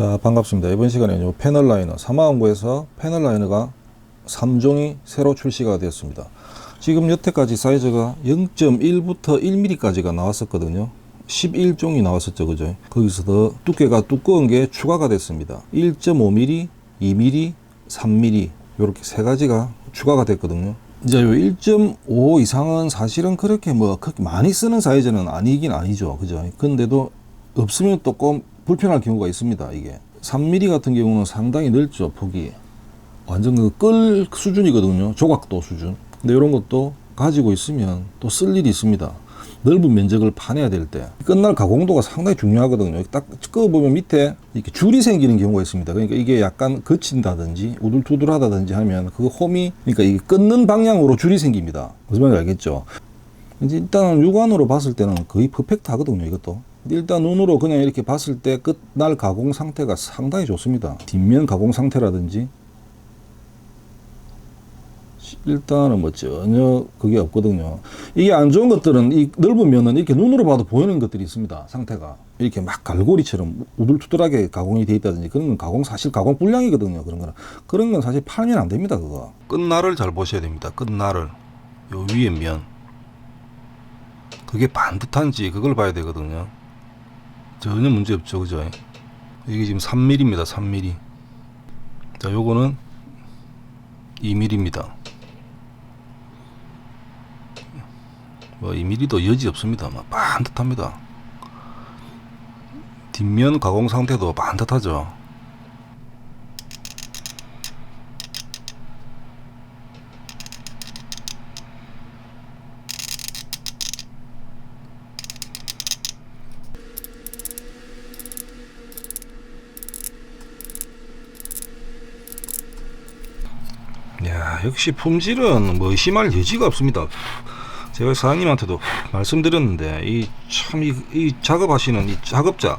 자 반갑습니다. 이번 시간에는 요 패널 라이너 사마왕부에서 패널 라이너가 3종이 새로 출시가 되었습니다. 지금 여태까지 사이즈가 0.1부터 1mm까지가 나왔었거든요. 11종이 나왔었죠 그죠? 거기서 더 두께가 두꺼운 게 추가가 됐습니다. 1.5mm 2mm 3mm 이렇게 세 가지가 추가가 됐거든요. 이제 요 1.5 이상은 사실은 그렇게 뭐 그렇게 많이 쓰는 사이즈는 아니긴 아니죠 그죠? 근데도 없으면 조금 불편할 경우가 있습니다 이게. 3mm 같은 경우는 상당히 넓죠 폭이. 완전 그 끌 수준이거든요 조각도 수준. 근데 이런 것도 가지고 있으면 또 쓸 일이 있습니다. 넓은 면적을 파내야 될 때. 끝날 가공도가 상당히 중요하거든요. 딱 끄어보면 밑에 이렇게 줄이 생기는 경우가 있습니다. 그러니까 이게 약간 거친다든지 우둘투둘하다든지 하면 그 홈이 그러니까 이게 끊는 방향으로 줄이 생깁니다. 무슨 말인지 알겠죠? 이제 일단 육안으로 봤을 때는 거의 퍼펙트 하거든요 이것도 일단 눈으로 그냥 이렇게 봤을 때 끝날 가공 상태가 상당히 좋습니다. 뒷면 가공 상태라든지. 일단은 뭐 전혀 그게 없거든요. 이게 안 좋은 것들은 이 넓은 면은 이렇게 눈으로 봐도 보이는 것들이 있습니다 상태가. 이렇게 막 갈고리처럼 우둘투둘하게 가공이 돼 있다든지 그런 건 가공 사실 가공 불량이거든요 그런 거는. 그런 건 사실 팔면 안 됩니다 그거. 끝날을 잘 보셔야 됩니다 끝날을. 요 위에 면. 그게 반듯한지 그걸 봐야 되거든요. 전혀 문제 없죠, 그죠? 이게 지금 3mm입니다, 3mm. 자, 요거는 2mm입니다. 뭐 2mm도 여지 없습니다. 막 반듯합니다. 뒷면 가공 상태도 반듯하죠. 야, 역시 품질은 뭐 의심할 여지가 없습니다. 제가 사장님한테도 말씀드렸는데 이참이 이 작업하시는 이 작업자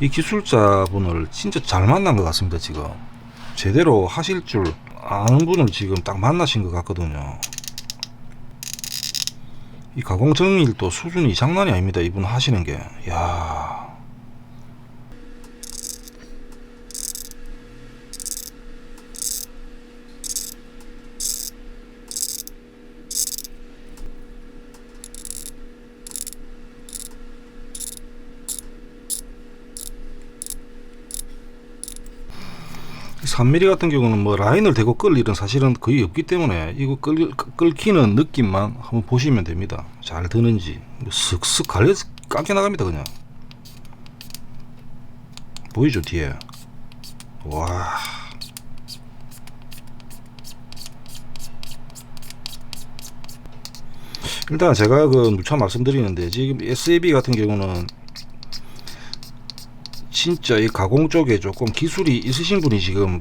이 기술자 분을 진짜 잘 만난 것 같습니다 지금 제대로 하실 줄 아는 분을 지금 딱 만나신 것 같거든요. 이 가공 정일도 수준이 장난이 아닙니다 이분 하시는 게. 야. 이 3mm 같은 경우는 뭐 라인을 대고 끌 일은 사실은 거의 없기 때문에 이거 끌, 끌키는 느낌만 한번 보시면 됩니다. 잘 드는지 뭐 슥슥 갈려 깎여 나갑니다 그냥. 보이죠 뒤에. 와. 일단 제가 그 누차 말씀드리는데 지금 SAB 같은 경우는 진짜 이 가공 쪽에 조금 기술이 있으신 분이 지금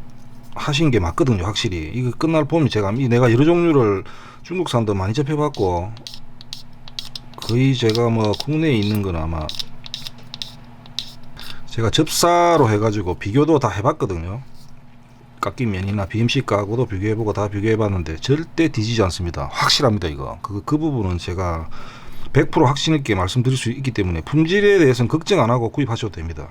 하신 게 맞거든요 확실히. 이거 끝날 보면 제가 이 내가 여러 종류를 중국산도 많이 접해봤고 거의 제가 뭐 국내에 있는 건 아마 제가 접사로 해가지고 비교도 다 해봤거든요. 깎인 면이나 BMC 가고도 비교해보고 다 비교해봤는데 절대 뒤지지 않습니다. 확실합니다 이거. 그, 그 부분은 제가 100% 확신 있게 말씀드릴 수 있기 때문에 품질에 대해서는 걱정 안 하고 구입하셔도 됩니다.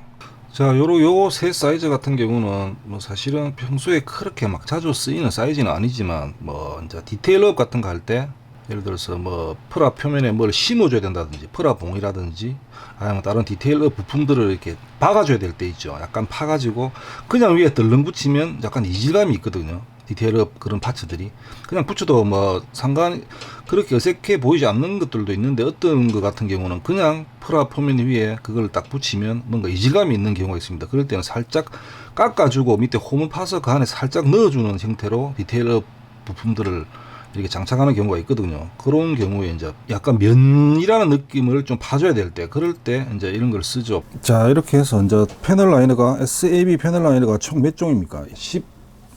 자, 요로 요 세 사이즈 같은 경우는 뭐 사실은 평소에 그렇게 막 자주 쓰이는 사이즈는 아니지만 뭐 이제 디테일업 같은 거 할 때 예를 들어서 뭐 프라 표면에 뭘 심어줘야 된다든지 프라 봉이라든지 아니면 다른 디테일업 부품들을 이렇게 박아줘야 될 때 있죠. 약간 파가지고 그냥 위에 덜렁 붙이면 약간 이질감이 있거든요. 디테일업 그런 파츠들이 그냥 붙여도 뭐 상관 그렇게 어색해 보이지 않는 것들도 있는데 어떤 것 같은 경우는 그냥 프라 표면 위에 그걸 딱 붙이면 뭔가 이질감이 있는 경우가 있습니다. 그럴 때는 살짝 깎아주고 밑에 홈을 파서 그 안에 살짝 넣어주는 형태로 디테일업 부품들을 이렇게 장착하는 경우가 있거든요. 그런 경우에 이제 약간 면이라는 느낌을 좀 파줘야 될 때, 그럴 때 이제 이런 걸 쓰죠. 자, 이렇게 해서 이제 패널 라이너가 SAB 패널 라이너가 총 몇 종입니까?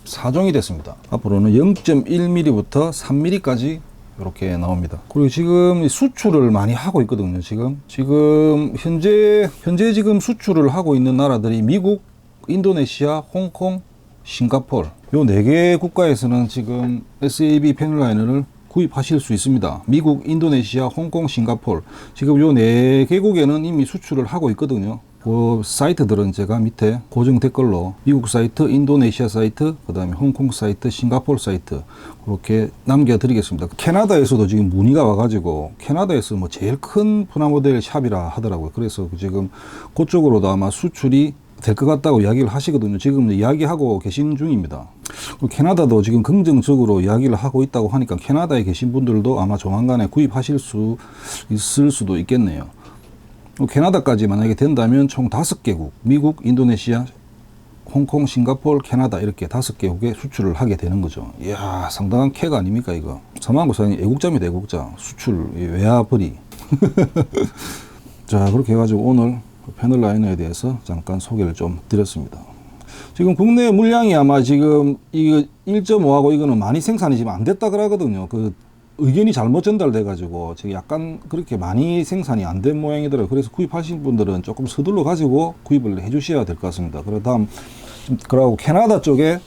14종이 됐습니다. 앞으로는 0.1mm부터 3mm까지 이렇게 나옵니다. 그리고 지금 수출을 많이 하고 있거든요. 지금 지금 현재 현재 지금 수출을 하고 있는 나라들이 미국, 인도네시아, 홍콩, 싱가폴 요네 개 국가에서는 지금 SAB 패널 라이너를 구입하실 수 있습니다. 미국, 인도네시아, 홍콩, 싱가폴 지금 요 네 개국에는 이미 수출을 하고 있거든요. 그 사이트들은 제가 밑에 고정 댓글로 미국 사이트, 인도네시아 사이트, 그 다음에 홍콩 사이트, 싱가포르 사이트 그렇게 남겨드리겠습니다. 캐나다에서도 지금 문의가 와가지고 캐나다에서 뭐 제일 큰 프라모델 샵이라 하더라고요. 그래서 지금 그쪽으로도 아마 수출이 될것 같다고 이야기를 하시거든요. 지금 이야기하고 계신 중입니다. 캐나다도 지금 긍정적으로 이야기를 하고 있다고 하니까 캐나다에 계신 분들도 아마 조만간에 구입하실 수 있을 수도 있겠네요. 뭐 캐나다까지 만약에 된다면 총 다섯 개국, 미국, 인도네시아, 홍콩, 싱가포르, 캐나다 이렇게 다섯 개국에 수출을 하게 되는 거죠. 이야, 상당한 캐가 아닙니까, 이거. 서만고사님 애국자입니다, 애국자. 수출, 이 외화벌이. 자, 그렇게 해가지고 오늘 그 패널 라이너에 대해서 잠깐 소개를 좀 드렸습니다. 지금 국내 물량이 아마 지금 이거 1.5하고 이거는 많이 생산이 지금 안 됐다 그러거든요. 그 의견이 잘못 전달돼 가지고 지금 약간 그렇게 많이 생산이 안 된 모양이더라고요. 그래서 구입하신 분들은 조금 서둘러 가지고 구입을 해 주셔야 될 것 같습니다. 그러 다음 그러고 캐나다 쪽에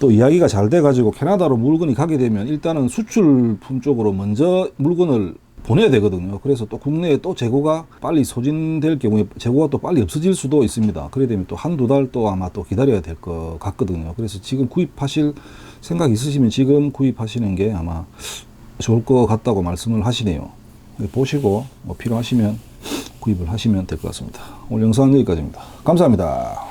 또 이야기가 잘 돼 가지고 캐나다로 물건이 가게 되면 일단은 수출품 쪽으로 먼저 물건을 보내야 되거든요. 그래서 또 국내에 또 재고가 빨리 소진될 경우에 재고가 또 빨리 없어질 수도 있습니다. 그래 되면 또 한두 달 또 아마 또 기다려야 될 것 같거든요. 그래서 지금 구입하실 생각 있으시면 지금 구입하시는 게 아마 좋을 것 같다고 말씀을 하시네요. 보시고 뭐 필요하시면 구입을 하시면 될 것 같습니다. 오늘 영상은 여기까지입니다. 감사합니다.